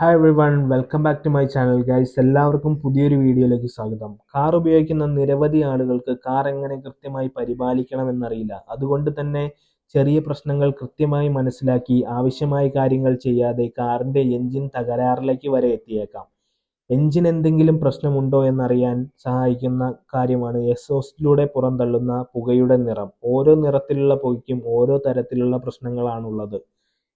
Hi everyone welcome back to my channel guys എല്ലാവർക്കും പുതിയൊരു വീഡിയോയിലേക്ക് സ്വാഗതം. കാർ ഉപയോഗിക്കുന്ന നിരവധി ആളുകൾക്ക് കാർ എങ്ങനെ കൃത്യമായി പരിപാലിക്കണം എന്നറിയില്ല. അതുകൊണ്ട് തന്നെ ചെറിയ പ്രശ്നങ്ങൾ കൃത്യമായി മനസ്സിലാക്കി ആവശ്യമായ കാര്യങ്ങൾ ചെയ്യാതെ കാറിന്റെ എൻജിൻ തകരാറിലേക്ക് വരെ എത്തിയേക്കാം. എൻജിൻ എന്തെങ്കിലും പ്രശ്നമുണ്ടോ എന്നറിയാൻ സഹായിക്കുന്ന കാര്യമാണ് എക്സോസ്റ്റിലൂടെ പുറന്തള്ളുന്ന പുകയുടെ നിറം. ഓരോ നിറത്തിലുള്ള പുകയ്ക്കും ഓരോ തരത്തിലുള്ള പ്രശ്നങ്ങളാണുള്ളത്.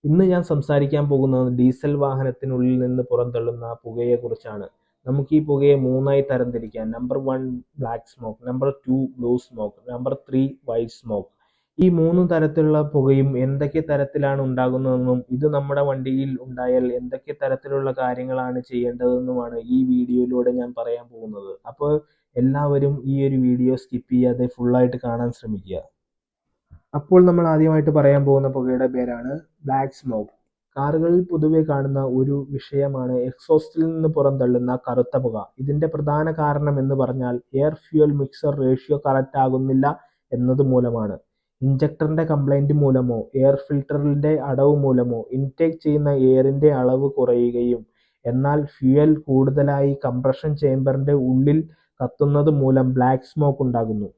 ഇന്ന് ഞാൻ സംസാരിക്കാൻ പോകുന്നത് ഡീസൽ വാഹനത്തിനുള്ളിൽ നിന്ന് പുറന്തള്ളുന്ന പുകയെക്കുറിച്ചാണ് നമുക്ക് ഈ പുകയെ മൂന്നായി തരംതിരിക്കാം. Number one black smoke number two blue smoke number three white smoke ഈ മൂന്ന് തരത്തിലുള്ള പുകയും എന്തൊക്കെ തരത്തിലാണ് ഉണ്ടാകുന്നതെന്നും ഇത് നമ്മുടെ വണ്ടിയിൽ ഉണ്ടായാൽ എന്തൊക്കെ തരത്തിലുള്ള കാര്യങ്ങളാണ് ചെയ്യേണ്ടതെന്നുമാണ് ഈ വീഡിയോയിലൂടെ ഞാൻ പറയാൻ പോകുന്നത്. അപ്പോൾ എല്ലാവരും ഈ ഒരു വീഡിയോ സ്കിപ്പ് ചെയ്യാതെ ഫുള്ളായിട്ട് കാണാൻ ശ്രമിക്കുക. അപ്പോൾ നമ്മൾ ആദ്യമായിട്ട് പറയാൻ പോകുന്ന പുകയുടെ പേരാണ് ബ്ലാക്ക് സ്മോക്ക് കാറുകളിൽ പൊതുവെ കാണുന്ന ഒരു വിഷയമാണ് എക്സോസ്റ്റിൽ നിന്ന് പുറന്തള്ളുന്ന കറുത്ത പുക. ഇതിന്റെ പ്രധാന കാരണം എന്ന് പറഞ്ഞാൽ air fuel mixer ratio correct ആകുന്നില്ല എന്നത് മൂലമാണ്. ഇഞ്ചക്ടറിന്റെ കംപ്ലൈന്റ് മൂലമോ എയർ ഫിൽറ്ററിന്റെ അടവ് മൂലമോ ഇൻടേക്ക് ചെയ്യുന്ന എയറിന്റെ അളവ് കുറയുകയും എന്നാൽ ഫ്യൂൽ കൂടുതലായി കംപ്രഷൻ ചേംബറിന്റെ ഉള്ളിൽ കത്തുന്നത് മൂലം ബ്ലാക്ക് സ്മോക്ക് ഉണ്ടാകുന്നു.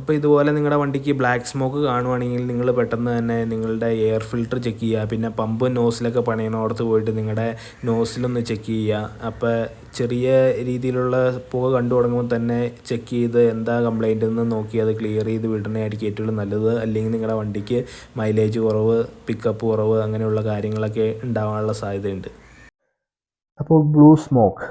അപ്പോൾ ഇതുപോലെ നിങ്ങളുടെ വണ്ടിക്ക് ബ്ലാക്ക് സ്മോക്ക് കാണുവാണെങ്കിൽ നിങ്ങൾ പെട്ടെന്ന് തന്നെ നിങ്ങളുടെ എയർ ഫിൽറ്റർ ചെക്ക് ചെയ്യുക. പിന്നെ പമ്പ് നോസിലൊക്കെ പണിയണോടത്ത് പോയിട്ട് നിങ്ങളുടെ നോസിലൊന്ന് ചെക്ക് ചെയ്യുക. അപ്പോൾ ചെറിയ രീതിയിലുള്ള പുക കണ്ടു തുടങ്ങുമ്പോൾ തന്നെ ചെക്ക് ചെയ്ത് എന്താ കംപ്ലൈന്റ് എന്ന് നോക്കി അത് ക്ലിയർ ചെയ്ത് വിടണമായിരിക്കും ഏറ്റവും നല്ലത്. അല്ലെങ്കിൽ നിങ്ങളുടെ വണ്ടിക്ക് മൈലേജ് കുറവ് പിക്കപ്പ് കുറവ് അങ്ങനെയുള്ള കാര്യങ്ങളൊക്കെ ഉണ്ടാവാനുള്ള സാധ്യതയുണ്ട്. അപ്പോൾ ബ്ലൂ സ്മോക്ക്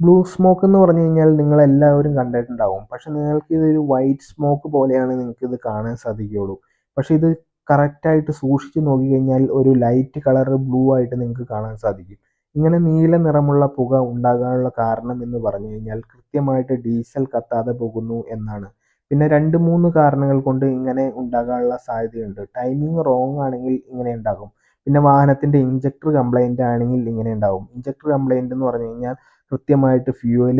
ബ്ലൂ സ്മോക്ക് എന്ന് പറഞ്ഞു കഴിഞ്ഞാൽ നിങ്ങൾ എല്ലാവരും കണ്ടിട്ടുണ്ടാവും. പക്ഷെ നിങ്ങൾക്ക് ഇതൊരു വൈറ്റ് സ്മോക്ക് പോലെയാണ് നിങ്ങൾക്ക് ഇത് കാണാൻ സാധിക്കുകയുള്ളൂ. പക്ഷെ ഇത് കറക്റ്റായിട്ട് സൂക്ഷിച്ച് നോക്കിക്കഴിഞ്ഞാൽ ഒരു ലൈറ്റ് കളർ ബ്ലൂ ആയിട്ട് നിങ്ങൾക്ക് കാണാൻ സാധിക്കും. ഇങ്ങനെ നീല നിറമുള്ള പുക ഉണ്ടാകാനുള്ള കാരണം എന്ന് പറഞ്ഞു കഴിഞ്ഞാൽ കൃത്യമായിട്ട് ഡീസൽ കത്താതെ പോകുന്നു എന്നാണ്. പിന്നെ രണ്ട് മൂന്ന് കാരണങ്ങൾ കൊണ്ട് ഇങ്ങനെ ഉണ്ടാകാനുള്ള സാധ്യതയുണ്ട്. ടൈമിംഗ് റോങ് ആണെങ്കിൽ ഇങ്ങനെ ഉണ്ടാകും. പിന്നെ വാഹനത്തിന്റെ ഇഞ്ചക്ടർ കംപ്ലൈന്റ് ആണെങ്കിൽ ഇങ്ങനെ ഉണ്ടാവും. ഇഞ്ചക്ടർ കംപ്ലൈന്റ് എന്ന് പറഞ്ഞു കഴിഞ്ഞാൽ കൃത്യമായിട്ട് ഫ്യൂവൽ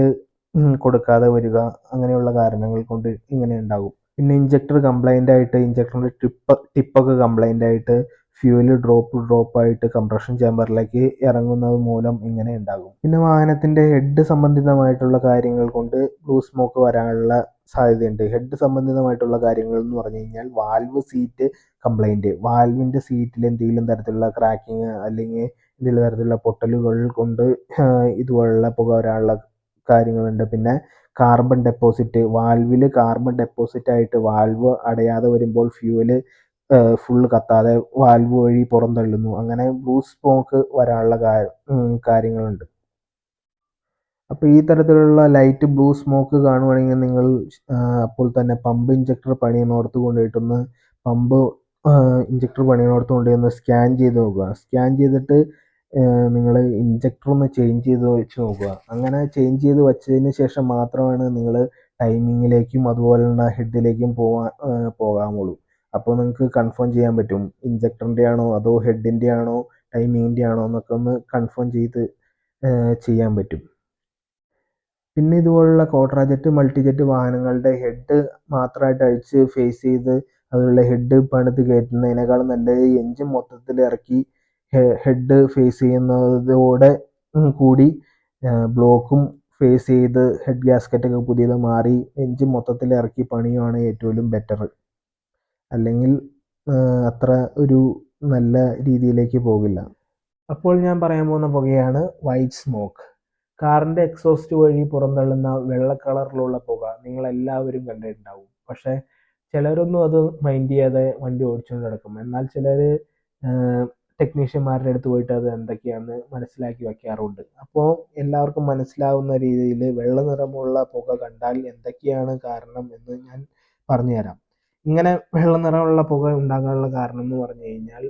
കൊടുക്കാതെ വരിക അങ്ങനെയുള്ള കാരണങ്ങൾ കൊണ്ട് ഇങ്ങനെ ഉണ്ടാകും. പിന്നെ ഇഞ്ചക്ടർ കംപ്ലൈന്റ് ആയിട്ട് ഇഞ്ചക്ടറിന്റെ ടിപ്പ് ടിപ്പൊക്കെ കംപ്ലൈന്റ് ആയിട്ട് ഫ്യൂവൽ ഡ്രോപ്പ് ഡ്രോപ്പ് ആയിട്ട് കംപ്രഷൻ ചേമ്പറിലേക്ക് ഇറങ്ങുന്നത് മൂലം ഇങ്ങനെ ഉണ്ടാകും. പിന്നെ വാഹനത്തിന്റെ ഹെഡ് സംബന്ധിതമായിട്ടുള്ള കാര്യങ്ങൾ കൊണ്ട് ബ്ലൂ സ്മോക്ക് വരാനുള്ള സാധ്യതയുണ്ട്. ഹെഡ് സംബന്ധിതമായിട്ടുള്ള കാര്യങ്ങൾ എന്ന് പറഞ്ഞു കഴിഞ്ഞാൽ വാൽവ് സീറ്റ് കംപ്ലൈന്റ് വാൽവിന്റെ സീറ്റിൽ എന്തെങ്കിലും തരത്തിലുള്ള ക്രാക്കിങ് അല്ലെങ്കിൽ എന്തെങ്കിലും തരത്തിലുള്ള പൊട്ടലുകൾ കൊണ്ട് ഇതുപോലുള്ള പുക വരാനുള്ള കാര്യങ്ങളുണ്ട്. പിന്നെ കാർബൺ ഡെപ്പോസിറ്റ് വാൽവിൽ കാർബൺ ഡെപ്പോസിറ്റ് ആയിട്ട് വാൽവ് അടയാതെ വരുമ്പോൾ ഫ്യൂവൽ ഫുൾ കത്താതെ വാൽവ് വഴി പുറന്തള്ളുന്നു. അങ്ങനെ ബ്ലൂ സ്മോക്ക് വരാനുള്ള കാര്യങ്ങളുണ്ട്. അപ്പോൾ ഈ തരത്തിലുള്ള ലൈറ്റ് ബ്ലൂ സ്മോക്ക് കാണുവാണെങ്കിൽ നിങ്ങൾ അപ്പോൾ തന്നെ പമ്പ് ഇഞ്ചക്ടർ പണിയുന്നിടത്ത് കൊണ്ടുപോയിട്ടൊന്ന് പമ്പ് ഇഞ്ചക്ടർ പണിയുന്നിടത്ത് കൊണ്ടുപോയി ഒന്ന് സ്കാൻ ചെയ്ത് നോക്കുക. സ്കാൻ ചെയ്തിട്ട് നിങ്ങൾ ഇഞ്ചക്ടർ ഒന്ന് ചേഞ്ച് ചെയ്ത് വെച്ച് നോക്കുക. അങ്ങനെ ചേഞ്ച് ചെയ്ത് വെച്ചതിന് ശേഷം മാത്രമാണ് നിങ്ങൾ ടൈമിങ്ങിലേക്കും അതുപോലെ തന്നെ ഹെഡിലേക്കും പോകാൻ പോകാമുള്ളൂ അപ്പോൾ നിങ്ങൾക്ക് കൺഫേം ചെയ്യാൻ പറ്റും. ഇഞ്ചക്ടറിന്റെ ആണോ അതോ ഹെഡിന്റെ ആണോ ടൈമിങ്ങിന്റെ ആണോ എന്നൊക്കെ ഒന്ന് കൺഫേം ചെയ്ത് ചെയ്യാൻ പറ്റും. പിന്നെ ഇതുപോലുള്ള കോട്രാ ജെറ്റ് മൾട്ടി ജെറ്റ് വാഹനങ്ങളുടെ ഹെഡ് മാത്രമായിട്ട് അഴിച്ച് ഫേസ് ചെയ്ത് അതിലുള്ള ഹെഡ് പണിത് കയറ്റുന്നതിനേക്കാളും നല്ലത്. എഞ്ചിൻ മൊത്തത്തിൽ ഇറക്കി ഹെഡ് ഫേസ് ചെയ്യുന്നതോടെ കൂടി ബ്ലോക്കും ഫേസ് ചെയ്ത് ഹെഡ് ഗ്യാസ്കറ്റൊക്കെ പുതിയത് മാറി എഞ്ചിൻ മൊത്തത്തിൽ ഇറക്കി പണിയുവാണ് ഏറ്റവും ബെറ്റർ അല്ലെങ്കിൽ അത്ര ഒരു നല്ല രീതിയിലേക്ക് പോകില്ല. അപ്പോൾ ഞാൻ പറയാൻ പോകുന്ന പുകയാണ് വൈറ്റ് സ്മോക്ക് കാറിന്റെ എക്സോസ്റ്റ് വഴി പുറന്തള്ളുന്ന വെള്ള കളറിലുള്ള പുക നിങ്ങൾ എല്ലാവരും കണ്ടിട്ടുണ്ടാവും. പക്ഷെ ചിലരൊന്നും അത് മൈൻഡ് ചെയ്യാതെ വണ്ടി ഓടിച്ചുകൊണ്ട് നടക്കും. എന്നാൽ ചിലർ ടെക്നീഷ്യന്മാരുടെ അടുത്ത് പോയിട്ട് അത് എന്തൊക്കെയാണെന്ന് മനസ്സിലാക്കി വയ്ക്കാറുണ്ട്. അപ്പോൾ എല്ലാവർക്കും മനസ്സിലാവുന്ന രീതിയിൽ വെള്ള നിറമുള്ള പുക കണ്ടാൽ എന്തൊക്കെയാണ് കാരണം എന്ന് ഞാൻ പറഞ്ഞുതരാം. ഇങ്ങനെ വെള്ള നിറമുള്ള പുക ഉണ്ടാകാനുള്ള കാരണം എന്ന് പറഞ്ഞു കഴിഞ്ഞാൽ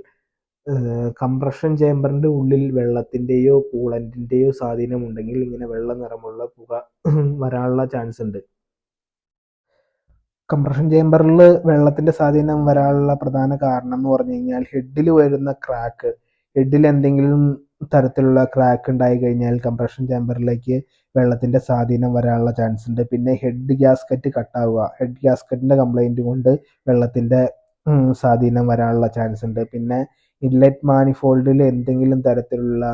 കംപ്രഷൻ ചേമ്പറിന്റെ ഉള്ളിൽ വെള്ളത്തിന്റെയോ കൂളന്റിന്റെയോ സ്വാധീനം ഉണ്ടെങ്കിൽ ഇങ്ങനെ വെള്ള നിറമുള്ള പുക വരാനുള്ള ചാൻസ് ഉണ്ട്. കംപ്രഷൻ ചേമ്പറിൽ വെള്ളത്തിന്റെ സ്വാധീനം വരാനുള്ള പ്രധാന കാരണം എന്ന് പറഞ്ഞു കഴിഞ്ഞാൽ ഹെഡിൽ വരുന്ന ക്രാക്ക് ഹെഡിൽ എന്തെങ്കിലും തരത്തിലുള്ള ക്രാക്ക് ഉണ്ടായി കഴിഞ്ഞാൽ കംപ്രഷൻ ചേമ്പറിലേക്ക് വെള്ളത്തിന്റെ സ്വാധീനം വരാനുള്ള ചാൻസ് ഉണ്ട്. പിന്നെ ഹെഡ് ഗ്യാസ്കറ്റ് കട്ടാവുക ഹെഡ് ഗ്യാസ്കറ്റിന്റെ കംപ്ലൈന്റ് കൊണ്ട് വെള്ളത്തിന്റെ സ്വാധീനം വരാനുള്ള ചാൻസ് ഉണ്ട്. പിന്നെ ഇൻലെറ്റ് മാനിഫോൾഡിൽ എന്തെങ്കിലും തരത്തിലുള്ള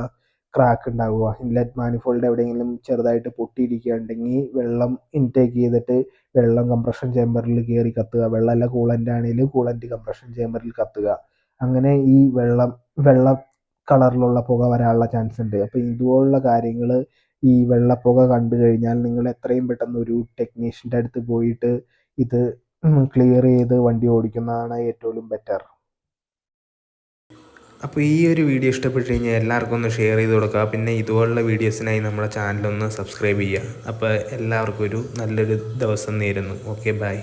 ക്രാക്ക് ഉണ്ടാവുക ഇൻലെറ്റ് മാനിഫോൾഡ് എവിടെയെങ്കിലും ചെറുതായിട്ട് പൊട്ടിയിരിക്കുകയുണ്ടെങ്കിൽ വെള്ളം ഇൻടേക്ക് ചെയ്തിട്ട് വെള്ളം കംപ്രഷൻ ചേമ്പറിൽ കയറി കത്തുക. വെള്ളമല്ല കൂളന്റ് ആണെങ്കിലും കൂളന്റ് കംപ്രഷൻ ചേമ്പറിൽ കത്തുക. അങ്ങനെ ഈ വെള്ളം വെള്ള കളറിലുള്ള പുക വരാനുള്ള ചാൻസ് ഉണ്ട്. അപ്പോൾ ഇതുപോലുള്ള കാര്യങ്ങൾ ഈ വെള്ളപ്പുക കണ്ടു കഴിഞ്ഞാൽ നിങ്ങൾ എത്രയും പെട്ടെന്ന് ഒരു ടെക്നീഷ്യന്റെ അടുത്ത് പോയിട്ട് ഇത് ക്ലിയർ ചെയ്ത് വണ്ടി ഓടിക്കുന്നതാണ് ഏറ്റവും ബെറ്റർ അപ്പോൾ ഈ ഒരു വീഡിയോ ഇഷ്ടപ്പെട്ട് കഴിഞ്ഞാൽ എല്ലാവർക്കും ഒന്ന് ഷെയർ ചെയ്ത് കൊടുക്കുക. പിന്നെ ഇതുപോലുള്ള വീഡിയോസിനായി നമ്മുടെ ചാനലൊന്ന് സബ്സ്ക്രൈബ് ചെയ്യുക. അപ്പോൾ എല്ലാവർക്കും ഒരു നല്ലൊരു ദിവസം നേരുന്നു. Okay bye